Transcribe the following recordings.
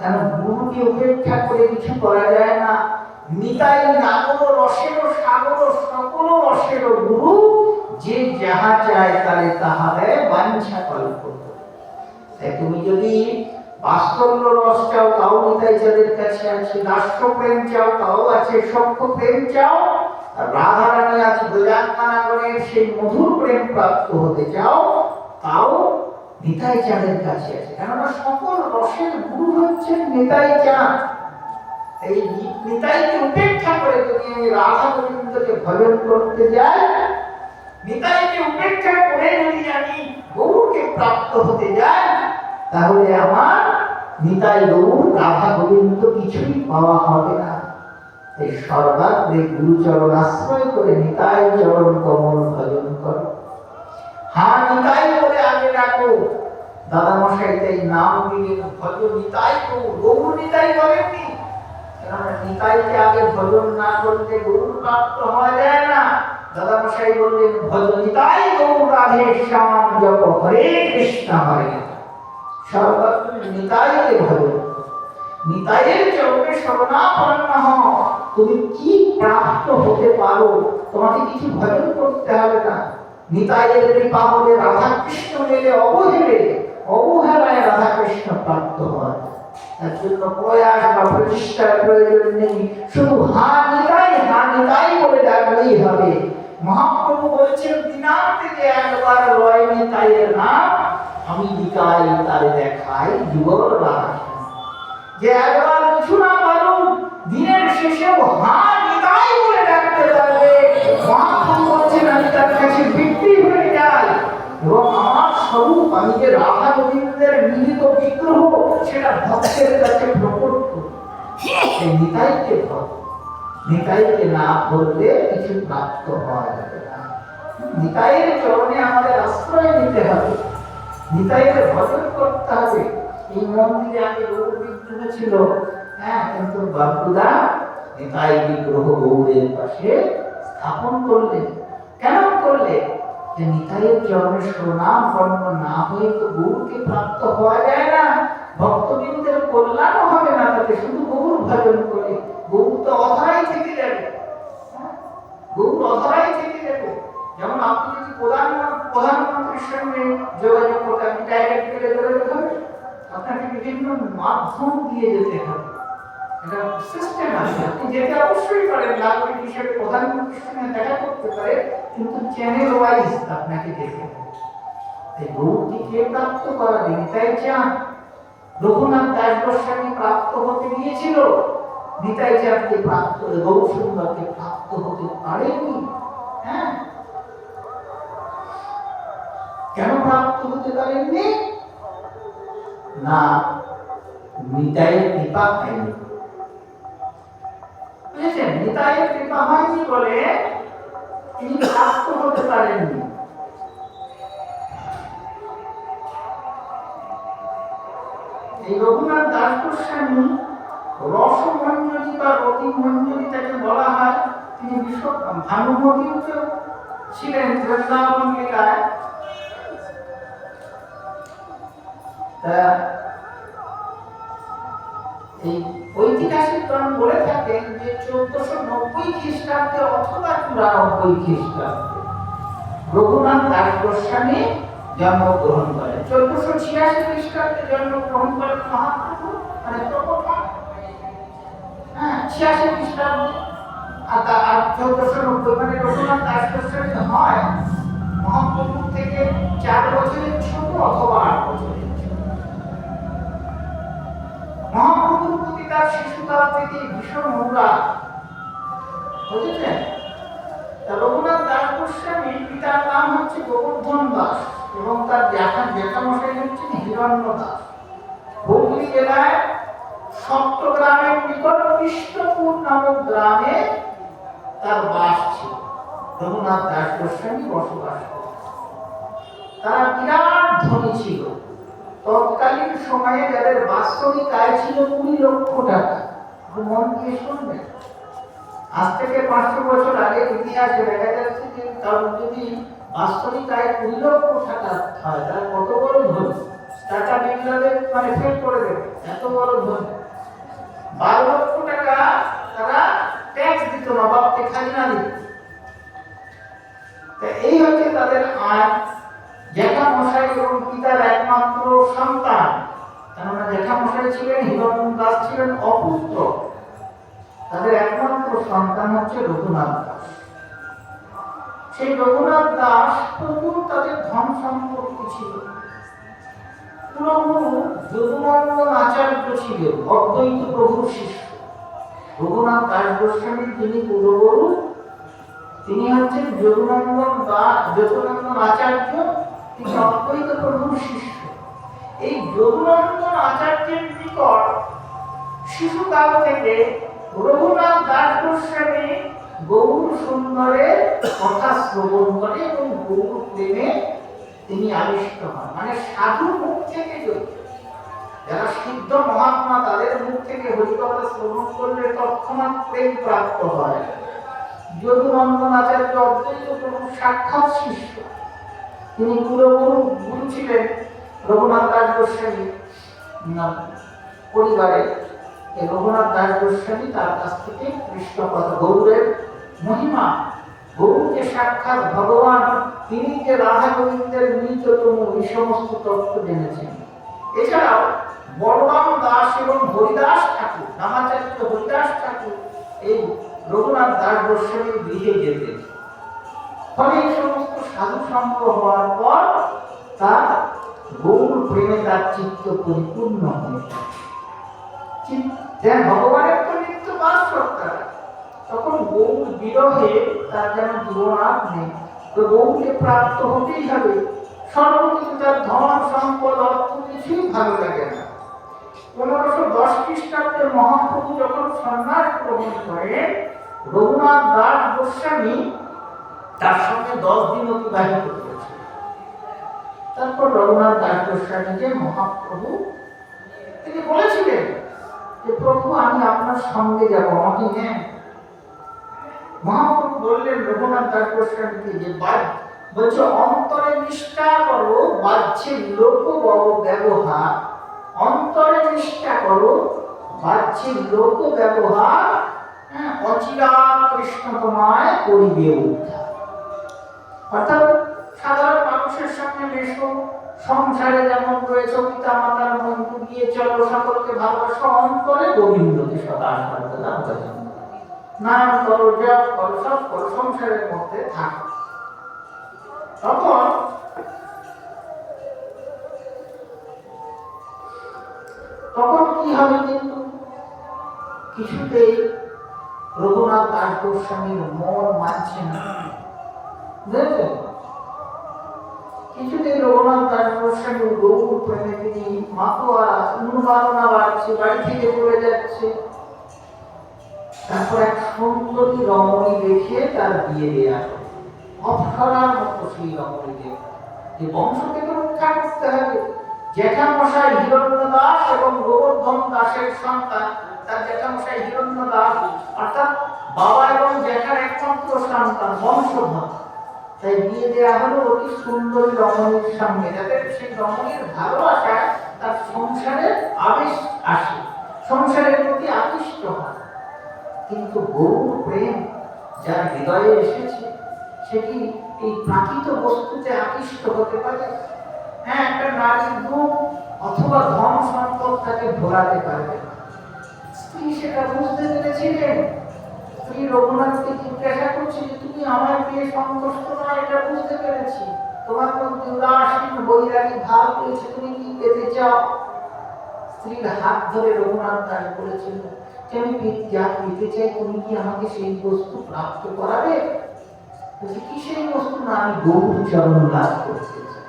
তাহলে উপেক্ষা করে কিছু করা যায় না? নিতাই নাগর রসের সাগর সকল রসের গুরু। যে যাহা চায় তারে তাহা দেয় বাঞ্ছা কল্প তাই তুমি যদি বাস্তল্য রস চাও, তাও নিতাই যাদের কাছে আছে, দাস্য প্রেম চাও, তাও আছে সক্ষ প্রেম চাও আর রাধা রানী আদি ব্রজাঙ্গনাগরের সেই মধুর প্রেম প্রাপ্ত হতে চাও, তাও নিতাই চাঁদের কাছে আছে। কেননা সকল রসের গুরু হচ্ছেন নিতাই চাঁদ। এই নিতাইকে উপেক্ষা করে যদি আমি রাধা গোবিন্দকে ভজন করতে যাই নিতাইকে উপেক্ষা করে যদি আমি গৌরকে প্রাপ্ত হতে যাই, তাহলে আমার নিতাই গৌর রাধা গোবিন্দ কিছুই পাওয়া হবে না। এই সর্বাগ্রে গুরুচরণ আশ্রয় করে নিতাই চরণ কমল ভজন করো। হ্যাঁ নিতাই করে আগে ডাকো। দাদা মশাই তাই নাম দিলেন ভজ নিতাই গৌর গৌর নিতাই বলেননি। কেননা নিতাইকে আগে ভজন না করলে গৌর প্রাপ্ত হওয়া যায় না। দাদা মশাই বললেন, ভজ নিতাই গৌর রাধে শ্যাম, জপ হরে কৃষ্ণ হরে। সর্বত্র নিতাইকে ভজন। নিতাইয়ের চরণে শরণাপন্ন হও। তুমি কি প্রাপ্ত হতে পারো? তোমাকে কিছু ভজন করতে হবে না। নিতাইয়ের কৃপা হলে রাধা কৃষ্ণ মেলে অবহেলে, অবহেলায় রাধা কৃষ্ণ প্রাপ্ত হয়। তার জন্য প্রয়াস বা প্রচেষ্টার প্রয়োজন নেই। শুধু হা নিতাই হা নিতাই বলে ডাকলেই হবে। মহাপ্রভু বলছেন দিনান্তে যে একবার লয় নিতাইয়ের নাম, আমি নিতাই তারে দেখাই যুগল রাধা যে একবার কিছু না পারো দিনের শেষেও হা নিতাই বলে ডাকতে পারবে মহাপ্রভু বলছেন আমি তার কাছে বিক্রি হয়ে যাই এবং আমার স্বরূপ, আমি যে রাধা গোবিন্দের মিলিত বিগ্রহ, সেটা ভক্তের কাছে প্রকট করি। নিতাইকে ভক্ত। নিতাইকে না করলে কিছু প্রাপ্ত হওয়া যাবে না। নিতাইয়ের চরণে আমাদের আশ্রয় নিতে হবে। নিতাইয়ের ভজন করতে হবে। এই মন্দিরে আগে গৌর বিগ্রহ ছিল। হ্যাঁ কিন্তু বাপুদা নিতাই বিগ্রহ গৌরের পাশে স্থাপন করলেন কেন করলে? যে নিতাইয়ের চরণে সুনাম বর্ণ না হয়ে তো গৌরকে প্রাপ্ত হওয়া যায় না। ভক্তবৃন্দের কল্যাণও হবে না তাতে, শুধু গৌর ভজন করে। গৌর তো অধরাই থেকে যাবে। হ্যাঁ? গৌর অধরাই থেকে যাবে। যেমন আপনি যদি প্রধানমন্ত্রী, প্রধানমন্ত্রীর সঙ্গে যোগাযোগ করতে ডাইরেক্ট গেলে হবে আপনাকে বিভিন্ন মাধ্যম দিয়ে যেতে হবে। এটা সিস্টেম আছে। আপনি যেতে অবশ্যই পারেন নাগরিক হিসেবে প্রধানমন্ত্রীর সঙ্গে দেখা করতে পারে, কিন্তু চ্যানেল ওয়াইজ আপনাকে হবে। এই গৌরকে কে প্রাপ্ত করাবে নিতাই চাঁদ রঘুনাথ দাস গোস্বামী প্রাপ্ত হতে গিয়েছিল। নিতাই চাঁদকে প্রাপ্ত গৌর সুন্দরকে প্রাপ্ত হতে পারেনি হ্যাঁ? কেন প্রাপ্ত হতে পারেননি? না, নিতাইয়ের কৃপা হয়নি বুঝেছেন? নিতাইয়ের কৃপা হয়নি বলে, তিনি প্রাপ্ত হতে পারেননি। এই রঘুনাথ দাস গোস্বামী রসমঞ্জরি বা রতিমঞ্জরি তাকে বলা হয়। তিনি বিশ্ব ভানুমতিও ছিলেন বৃন্দাবন লীলায় এই ঐতিহাসিকগণ বলে থাকেন যে চোদ্দশো নব্বই খ্রিস্টাব্দে অথবা চুরানব্বই খ্রিস্টাব্দে রঘুনাথ দাস গোস্বামী জন্মগ্রহণ করেন চোদ্দশো ছিয়াশি খ্রিস্টাব্দে জন্মগ্রহণ করেন মহাপ্রভু মানে হ্যাঁ ছিয়াশি খ্রিস্টাব্দে। আর তা- আর চোদ্দশো নব্বই মানে রঘুনাথ দাস গোস্বামী হয়। মহাপ্রভুর থেকে চার বছরের ছোট অথবা আট বছরের। শিশুকাল থেকে ভীষণ অনুরাগ বুঝেছেন? রঘুনাথ দাস গোস্বামী পিতার নাম হচ্ছে গোবর্ধন দাস এবং তার জ্যাঠা জ্যাঠামশাই হচ্ছেন হিরণ্য দাস। হুগলি জেলায় সপ্তগ্রামের নিকট কৃষ্ণপুর নামক গ্রামে তার বাস ছিল। রঘুনাথ দাস গোস্বামী বসবাস করতেন। তারা বিরাট ধনী ছিল। তৎকালীন সময়ে যাদের বাস্তবিক আয় ছিল কুড়ি লক্ষ টাকা। মন দিয়ে শুনবেন আজ থেকে পাঁচশো বছর আগে ইতিহাসে দেখা যাচ্ছে থেকে কারণ যদি বাস্তবিক আয় কুড়ি লক্ষ টাকা হয় তারা কত বড় ধনী? টাকা বিপ্লবে মানে ফেল করে দেবে। এত বড় ধনী। বারো লক্ষ টাকা তারা ট্যাক্স দিত না বাপকে খাজনা দিত। এই হচ্ছে তাদের আয়। জ্যাঠা মশাই এবং পিতার একমাত্র সন্তান। কেননা জ্যাঠা মশাই ছিলেন হিরণ দাস ছিলেন অপুত্র। তাদের একমাত্র সন্তান হচ্ছে রঘুনাথ দাস। সেই রঘুনাথ দাস প্রচুর তাদের ধন সম্পত্তি ছিল। যদুনন্দন আচার্য ছিলেন, অদ্বৈত প্রভুর শিষ্য। রঘুনাথ দাস গোস্বামী, তিনি কুলগুরু তিনি হচ্ছেন যদুনন্দন দাস যদুনন্দন আচার্য তিনি অদ্বৈত প্রভুর শিষ্য। এই যদুনন্দন আচার্যের নিকট শিশুকাল থেকে রঘুনাথ দাস গোস্বামী গৌর সুন্দরের কথা শ্রবণ করে এবং গৌর প্রেমে তিনি আবিষ্ট হন। মানে সাধু মুখ থেকে যদি, যারা সিদ্ধ মহাত্মা, তাদের মুখ থেকে হরিকথা শ্রবণ করলে তৎক্ষণাৎ প্রেম প্রাপ্ত হয়। যদুনন্দন আচার্য অদ্বৈত প্রভু সাক্ষাৎ শিষ্য। তিনি কুলগুরু গুরু ছিলেন। রঘুনাথ দাস গোস্বামী পরিবারে এই রঘুনাথ দাস গোস্বামী তার কাছ থেকে কৃষ্ণ কথা গৌরের মহিমা গৌর যে সাক্ষাৎ ভগবান তিনি যে রাধা গোবিন্দের মিলিততম এই সমস্ত তত্ত্ব জেনেছেন। এছাড়াও বলরাম দাস এবং হরিদাস ঠাকুর, রামাচার্য হরিদাস ঠাকুর এই রঘুনাথ দাস গোস্বামীর গৃহে যেতেন। ফলে এই সমস্ত সাধু সঙ্গ হওয়ার পর তার গৌর প্রেমে তার চিত্ত পরিপূর্ণ হয়ে যায়। ভগবানের তো নিত্য বাস সত্তা তখন গৌর বিরহে তার যেন জীবনাথ নেই। তো গৌরকে প্রাপ্ত হতেই হবে। সর্বকিছু তার ধন, সম্পদ, অর্থ কিছুই ভালো লাগে না। পনেরোশো দশ খ্রিস্টাব্দে মহাপ্রভু যখন সন্ন্যাস গ্রহণ করেন, রঘুনাথ দাস গোস্বামী তার সঙ্গে দশ দিন অতিবাহিত করেছে। তারপর রঘুনাথ মহাপ্রভু তিনি বলেছিলেন যে প্রভু আমি আপনার সঙ্গে যাব আমাকে মহাপ্রভু বললেন রঘুনাথ যে বাদ বলছে অন্তরে নিষ্ঠা করো বাহ্যে লোক ব্যবহার অন্তরে নিষ্ঠা করো বাহ্যে লোক ব্যবহার হ্যাঁ, অচিরা কৃষ্ণ তোমায় করিবে উদ্ধার। অর্থাৎ সাধারণ মানুষের সঙ্গে মেশো, সংসারে যেমন রয়েছে পিতা মাতার মন্ত্র দিয়ে চলো, সকলকে ভালোবাসো অন্তরে গোবিন্দকে। নাম করো। জপ করো, সব করো, সংসারের মধ্যে থাকো। তখন তখন কি হবে কিন্তু? কিছুতেই রঘুনাথ দাস গোস্বামীর মন মানছে না। বুঝেছেন? কিছুতেই রঘুনাথ দাস গোস্বামী গৌর প্রেমে তিনি মাতোয়া উন্মাদনা বাড়ছে, বাড়ি থেকে চলে যাচ্ছে। তারপর এক সুন্দরী রমণী দেখে তার বিয়ে দেয়া। অপ্সরার মতো সেই রমণী দেখে যে বংশকে তো রক্ষা করতে হবে। জ্যাঠামশাই হিরণ্য দাস এবং গোবর্ধন দাসের সন্তান। তার জ্যাঠামশাই হিরণ্য দাস অর্থাৎ বাবা এবং জ্যাঠার একমাত্র সন্তান, বংশধর। তাই বিয়ে দেওয়া হলো অতি সুন্দরী রমণীর সঙ্গে যাতে সেই রমণীর ভালোবাসায় তার সংসারের আবেশ আসে, সংসারের প্রতি আকৃষ্ট হয় কিন্তু গৌর প্রেম যার হৃদয়ে এসেছে, সে কি এই প্রাকৃত বস্তুতে আকৃষ্ট হতে পারে হ্যাঁ একটা নারীর রূপ অথবা ধন সম্পদ তাকে ভোলাতে পারবে না। স্ত্রী সেটা বুঝতে পেরেছিলেন স্ত্রী রঘুনাথকে জিজ্ঞাসা করছে যে, তুমি আমার পেয়ে সন্তুষ্ট নয় এটা বুঝতে পেরেছি। তোমার মধ্যে উদাসীন বৈরাগী ভাব রয়েছে, তুমি কি পেতে চাও? স্ত্রীর হাত ধরে রঘুনাথ দাস বলেছিল যে আমি যা পেতে চাই, তুমি কি আমাকে সেই বস্তু প্রাপ্ত করাবে? বলছে, কি সেই বস্তু? না, আমি গৌর চরণ লাভ করতে চাই।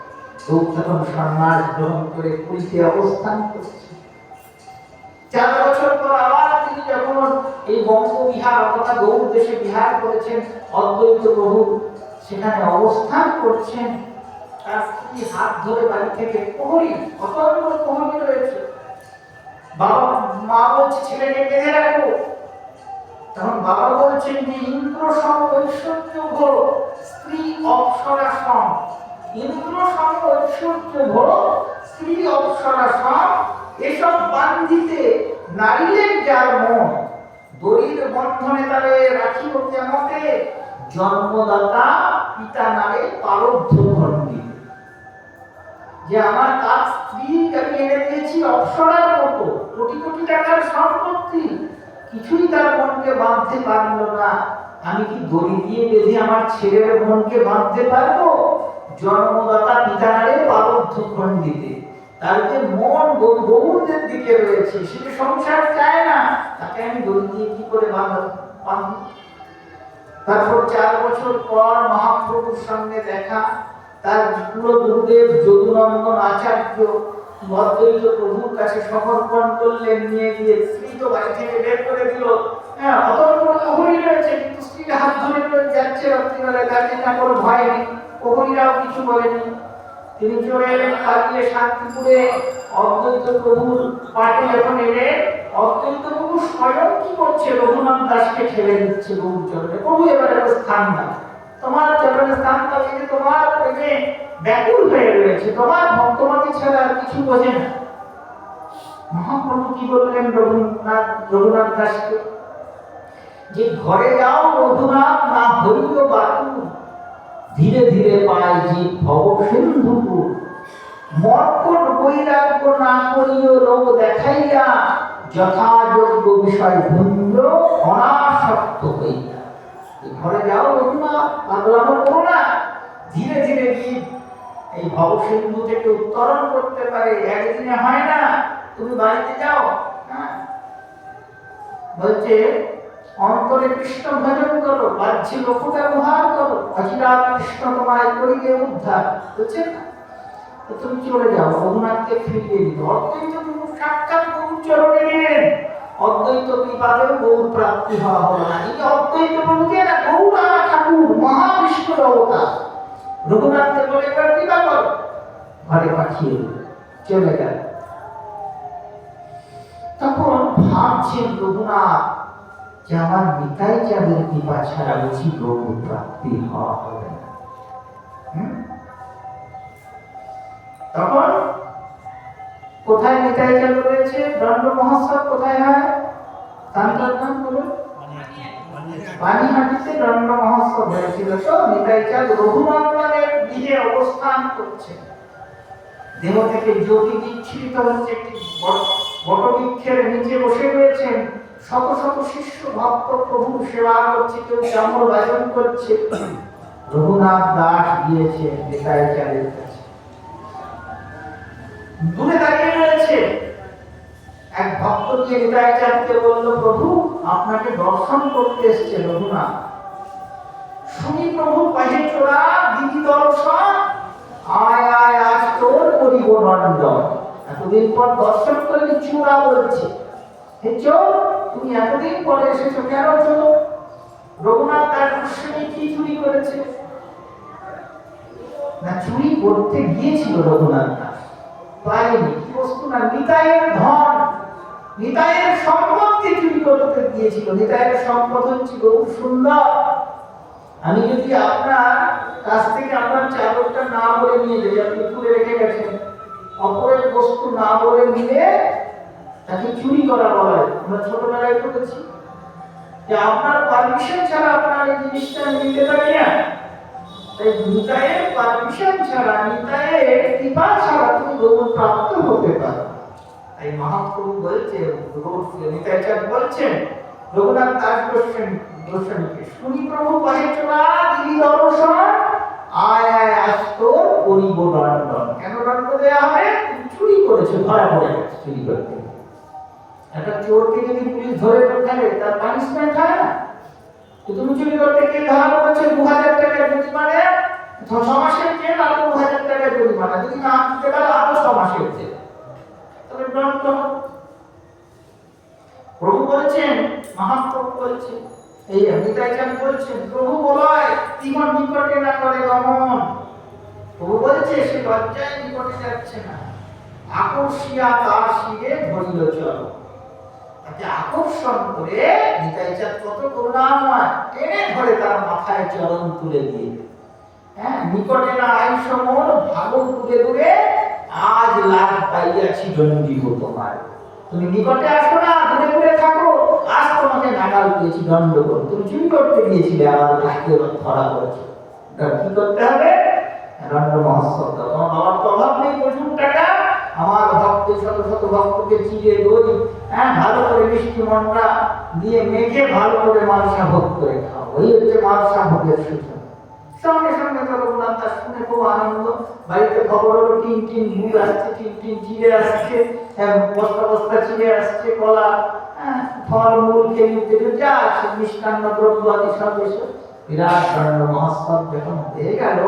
গৌর তখন সন্ন্যাস গ্রহণ করে পুরীতে অবস্থান করছে। চার বছর পর আবার তিনি যখন এই বঙ্গ বিহার অর্থাৎ গৌর দেশে বিহার করেছেন অদ্বৈত প্রভু, সেখানে অবস্থান করছেন। তার স্ত্রী হাত ধরে বাড়ি থেকে প্রহরী রয়েছে। বাবা মা বলছে, ছেলেকে বেঁধে তখন বাবা বলছেন যে, ইন্দ্র সম ঐশ্বর্য স্ত্রী অপ্সরা সম ইন্দ্র সম ঐশ্বর্য স্ত্রী অপ্সরা সম এসব বান্ধিতে নারীদের যার মন দরিদ বন্ধনে তারে রাখিব কেমতে? জন্মদাতা পিতা নারে পারব্ধ খণ্ডিত যে আমার তার স্ত্রী আমি এনে দিয়েছি অপ্সরার মতো, কোটি কোটি টাকার সম্পত্তি, কিছুই তার মনকে বাঁধতে পারল না। আমি কি দড়ি দিয়ে বেঁধে আমার ছেলের মনকে বাঁধতে পারব? জন্মদাতা পিতারে পারব্ধ খণ্ডিতে। তার যে মন গৌরদের দিকে রয়েছে, সে যে সংসার চায় না, তাকে আমি দড়ি দিয়ে কি করে বাঁধব? তারপর চার বছর পর মহাপ্রভুর সঙ্গে দেখা, তার কুল গুরুদেব যদুনন্দন আচার্য অদ্বৈত প্রভুর কাছে সমর্পণ করলেন, নিয়ে গিয়ে স্ত্রী তো বাড়ি থেকে বের করে দিল। হ্যাঁ অত বড় প্রহরী রয়েছে, কিন্তু স্ত্রীর হাত ধরে যাচ্ছে রাত্রিবেলায় তাকে না কোনো ভয় নেই। প্রহরীরাও কিছু বলেনি। তিনি চলে এলেন পালিয়ে শান্তিপুরে অদ্বৈত প্রভুর পাটে যখন এলেন অদ্বৈত প্রভু স্বয়ং কি করছে? রঘুনাথ দাসকে ঠেলে দিচ্ছে গরুর চরণে প্রভু এবারে স্থান না তোমার চরণে স্থান পাবে যে তোমার প্রেমে ব্যাকুল হয়ে রয়েছে। তোমার ভক্তমাতি ছাড়া আর কিছু বোঝে না। মহাপ্রভু কি বললেন রঘুনাথ রঘুনাথ দাসকে? যে ঘরে যাও রঘুনাথ, না হইল বাতু ধীরে ধীরে পায় যে ভব সিন্ধুপুর মর্কট বৈরাগ্য না করিও লোক দেখাইয়া যথাযোগ্য বিষয় ভুঞ্জ অনাসক্ত হইয়া। ঘরে যাও রঘুনাথ পাগলামো করো না। ধীরে ধীরে জীব এই ভবসিন্ধু থেকে উত্তরণ করতে পারে, একদিনে হয় না। তুমি বাড়িতে যাও হ্যাঁ? বলছে, অন্তরে কৃষ্ণ ভজন করো, বাহ্যে লোক ব্যবহার অচিরা কৃষ্ণ তোমায় উদ্ধার বুঝছেন না। তুমি চলে যাও, রঘুনাথকে ফিরিয়ে দিল অদ্বৈত প্রভু সাক্ষাৎ অদ্বৈত কৃপাদেও গৌর প্রাপ্তি হওয়া হলো না। এই অদ্বৈত প্রভুকে না গৌর ঠাকুর রঘুনাথকে বলে, এবার করো। ঘরে পাঠিয়ে চলে গেল। তখন ভাবছেন রঘুনাথ যে আমার নিতাই যাদের কৃপা ছাড়া বুঝি গৌর প্রাপ্তি হওয়া হবে না। তখন কোথায় নিতাই চালু রয়েছে দণ্ড মহোৎসব কোথায় হয়? নাম পানিহাটিতে মহোৎসব হয়েছিল। তো নিতাই চাঁদ রঘুনন্দনের দিকে অবস্থান করছে। দেহ থেকে জ্যোতি বিচ্ছিন্ন হচ্ছে। একটি বট- বটবৃক্ষের নিচে বসে রয়েছেন। শত শত শিষ্য ভক্ত প্রভু সেবা করছে, কেউ চামর বাজন করছে। রঘুনাথ দাস গিয়েছে নিতাই চাঁদের কাছে দূরে দাঁড়িয়ে রয়েছে। এক ভক্ত গিয়ে চাঁদকে বলল, প্রভু, আপনাকে দর্শন করতে এসছে রঘুনাথ। শুনি প্রভু পাহে চোরা দিদি দর্শন। আয় আয়, আজ তোর করিব নন্দন। এতদিন পর দর্শন করলে চূড়া বলছে। হে চোর তুমি এতদিন পরে এসেছ কেন চলো? রঘুনাথ তার গোস্বামী কি চুরি করেছে? না, চুরি করতে গিয়েছিল রঘুনাথ দাস। পারেনি। কি বস্তু না, নিতাইয়ের ধন। নিতাইয়ের সম্পদকে চুরি করতে গিয়েছিল। নিতাইয়ের সম্পদ হচ্ছে বহু সুন্দর। আমি যদি আপনার কাছ থেকে আপনার চাদরটা না বলে নিয়ে যাই, আপনি তুলে রেখে গেছেন। অপরের বস্তু না বলে নিলে তাকে চুরি করা বলা হয় আমরা ছোটবেলায় পড়েছি। যে আপনার পারমিশন ছাড়া আপনার এই জিনিসটা নিতে পারি না। তাই নিতায়ের পারমিশন ছাড়া নিতায়ের কৃপা ছাড়া তুমি গৌর প্রাপ্ত হতে পারো। তাই মহাপ্রভু বলছে গৌর নিতাই চাঁদ বলছেন রঘুনাথ দাস গোস্বামী গোস্বামীকে শুনি প্রভু কহে চলা দিদি দর্শন। আয় আয়, আসত করিব দণ্ডন। কেন দণ্ড দেওয়া হবে? চুরি করেছে, ধরা চুরি করতে। একটা চোরকে যদি পুলিশ ধরে ফেলে, তার পানিশমেন্ট হয় না? তো তুমি চুরি করতে গিয়ে ধরা পড়েছে দু হাজার টাকা জরিমানে। ছ মাসের জেল আর দু হাজার টাকা জরিমানা। যদি না দিতে পারো, আরও ছ মাসের জেল। তবে দণ্ড প্রভু বলেছেন, মহাপ্রভু বলছেন, এই অমিতাই চান বলছেন, প্রভু বলয় তিমন নিকটে না করে গমন। প্রভু বলছে, সে লজ্জায় নিকটে যাচ্ছে না। আকর্ষিয়া তার শিরে ধরিল চলো। তাকে আকর্ষণ করে নিতাই চাঁদ কত করুণাময়। টেনে ধরে তার মাথায় চরণ তুলে দিয়ে। হ্যাঁ নিকটে না আইস মন ভাগল তুলে দূরে আজ লাভ পাইয়াছি দণ্ডীব তোমার। তুমি নিকটে আসো না, দূরে দূরে থাকো। আজ তোমাকে নাগাল দিয়েছি দণ্ড করো। তুমি চুরি করতে গিয়েছিলে, আমার ভাগ্যে ধরা পড়েছে। কি করতে হবে? দণ্ড মহোৎসব। তোমার বাবার তো অভাব নেই, প্রচুর টাকা। আমার ভক্ত শত শত ভক্তকে চিড়ে দই হ্যাঁ ভালো করে মিষ্টি মন্ডা দিয়ে মেখে ভালো করে মালসা ভোগ করে খাও। ওই হচ্ছে মালসা ভোগের সূচনা। সঙ্গে সঙ্গে তো রঘুনাথ দাস শুনে খুব আনন্দ। বাড়িতে খবর হলো টিন টিন গুড় আসছে টিন টিন চিড়ে আসছে হ্যাঁ, বস্তা বস্তা চিড়ে আসছে কলা হ্যাঁ, ফল মূল খেয়ে উঠে যা আছে মিষ্টান্ন দ্রব্য আদি সব এসে। বিরাট স্বর্ণ মহোৎসব যখন হয়ে গেল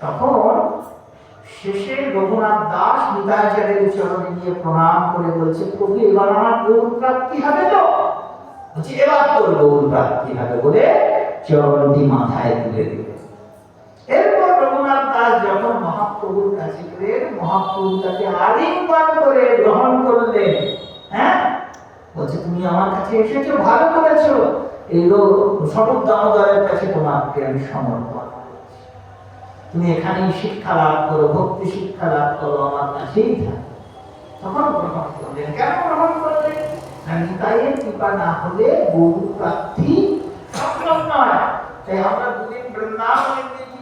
তখন শেষে রঘুনাথ দাস নিতাচার্যের চরণে গিয়ে প্রণাম করে বলছে, প্রভু, এবার আমার গৌর প্রাপ্তি হবে তো? বলছে, এবার তোর গৌর প্রাপ্তি হবে বলে চরণটি মাথায় তুলে দিলেন এরপর রঘুনাথ দাস যখন মহাপ্রভুর কাছে গেলেন, মহাপ্রভু তাকে আলিঙ্গন করে গ্রহণ করলেন। হ্যাঁ? বলছে, তুমি আমার কাছে এসেছ, ভালো করেছ। এই সবুজ দামোদরের কাছে তোমাকে আমি সমর্পণ। তুমি এখানেই শিক্ষা লাভ করো ভক্তি শিক্ষা লাভ করো আমার কাছেই থাকো। তখন গ্রহণ করলেন। কেন গ্রহণ করলেন? কৃপা না হলে গরু প্রাপ্তি সম্ভব নয়। তাই আমরা দুদিন বৃন্দাবনে গিয়ে কি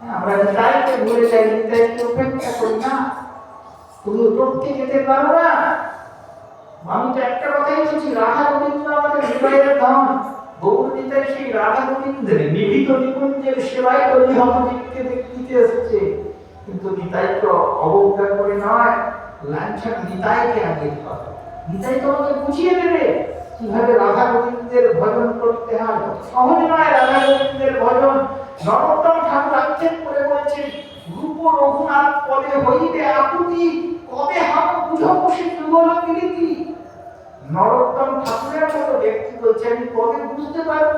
হ্যাঁ, আমরা নিতাইকে ভুলে যাই নিতাইকে উপেক্ষা করি না। তুমি উপরকে যেতে পারো না। আমি তো একটা কথাই বলছি রাধা গোবিন্দ আমাদের হৃদয়ের ধন। গৌর নিতাই সেই রাধা গোবিন্দের নিভিত নিকুঞ্জের সেবাই করি হতদিককে দেখিতে এসেছে কিন্তু নিতাই তো অবজ্ঞা করে নয় লাঞ্ছন নিতাইকে আগে হবে নিতাই তোমাকে বুঝিয়ে দেবে, কীভাবে রাধা গোবিন্দের ভজন করতে হয়। সহজ নয় রাধা গোবিন্দের ভজন। নরোত্তম ঠাকুর আক্ষেপ করে বলছেন, রূপ রঘুনাথ পদে হইবে আকুতি, কবে হাম বুঝো বসে যুগল নরোত্তম ঠাকুরের মতো ব্যক্তি বলছে, আমি কবে বুঝতে পারব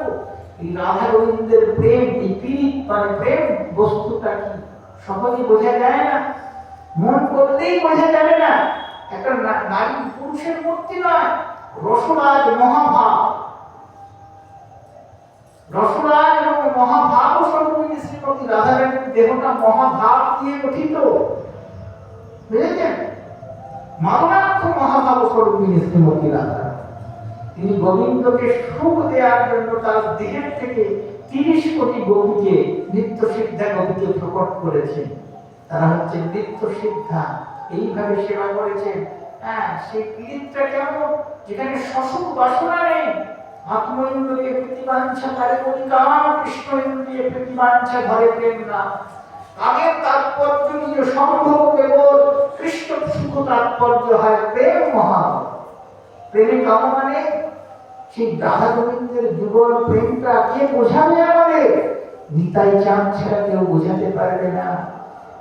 রাধা গোবিন্দের প্রেম, এই মানে প্রেম বস্তুটা কি? সহজে বোঝা যায় না। মন করলেই বোঝা যাবে না। একটা নারী পুরুষের মূর্তি নয়, রসরাজ মহাভাব। রসরাজ এবং মহাভাব স্বরূপিণী শ্রীমতী রাধারানীর দেহটা মহাভাব দিয়ে গঠিত। বুঝেছেন? মাননার্থ মহাভাব স্বরূপিণী শ্রীমতী রাধা তিনি গোবিন্দকে সুখ দেওয়ার জন্য তার দেহের থেকে তিরিশ কোটি গোপীকে নিত্য সিদ্ধা গোপীকে প্রকট করেছেন। তারা হচ্ছে নিত্য সিদ্ধা এইভাবে সেবা করেছেন। হ্যাঁ সেই পীড়িতটা কেমন? যেখানে শশুক বাসনা নেই। আত্মইন্দ্রকে প্রতিবাঞ্ছা, তারে বলি কাম কৃষ্ণ ইন্দ্রিয়ে প্রতিবাঞ্ছা, ধরে প্রেম না। কামের তাৎপর্য নিয়ে সম্ভব কেবল কৃষ্ণ সুখ তাৎপর্য হয় প্রেম মহা প্রেমে কামনা নেই সেই রাধা গোবিন্দের যুগল প্রেমটা কে বোঝাবে আমাদের? নিতাই চাঁদ ছাড়া কেউ বোঝাতে পারবে না।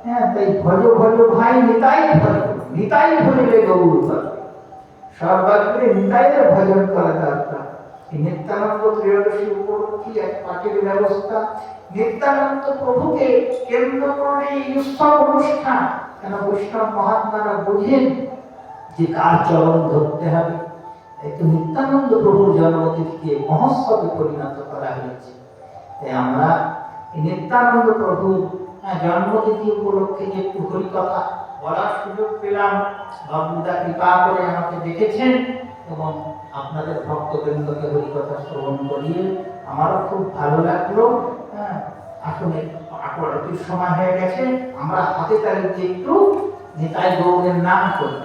হ্যাঁ তাই ভজ ভজ ভাই, নিতাই ভজ, নিতাই ভজলে গৌর। সর্বাগ্রে নিতাইয়ের ভজন করা দরকার। নিত্যানন্দ ত্রয়োদশী উপলক্ষী এক পাঠের ব্যবস্থা নিত্যানন্দ প্রভুকে কেন্দ্র করে এই উৎসব অনুষ্ঠান কেন বৈষ্ণব মহাত্মারা বোঝেন যে কার চরণ ধরতে হবে তাই তো নিত্যানন্দ প্রভুর জন্মতিথিকে মহোৎসবে পরিণত করা হয়েছে। তাই আমরা এই নিত্যানন্দ প্রভুর জন্মতিথি উপলক্ষে যে একটু হরিকথা বলার সুযোগ পেলাম বাবুদা কৃপা করে আমাকে দেখেছেন এবং আপনাদের ভক্তবৃন্দকে হরিকথা শ্রবণ করিয়ে আমারও খুব ভালো লাগল। হ্যাঁ আসলে সময় হয়ে গেছে। আমরা হাতে দিয়ে একটু নিতাই গৌরের নাম করি।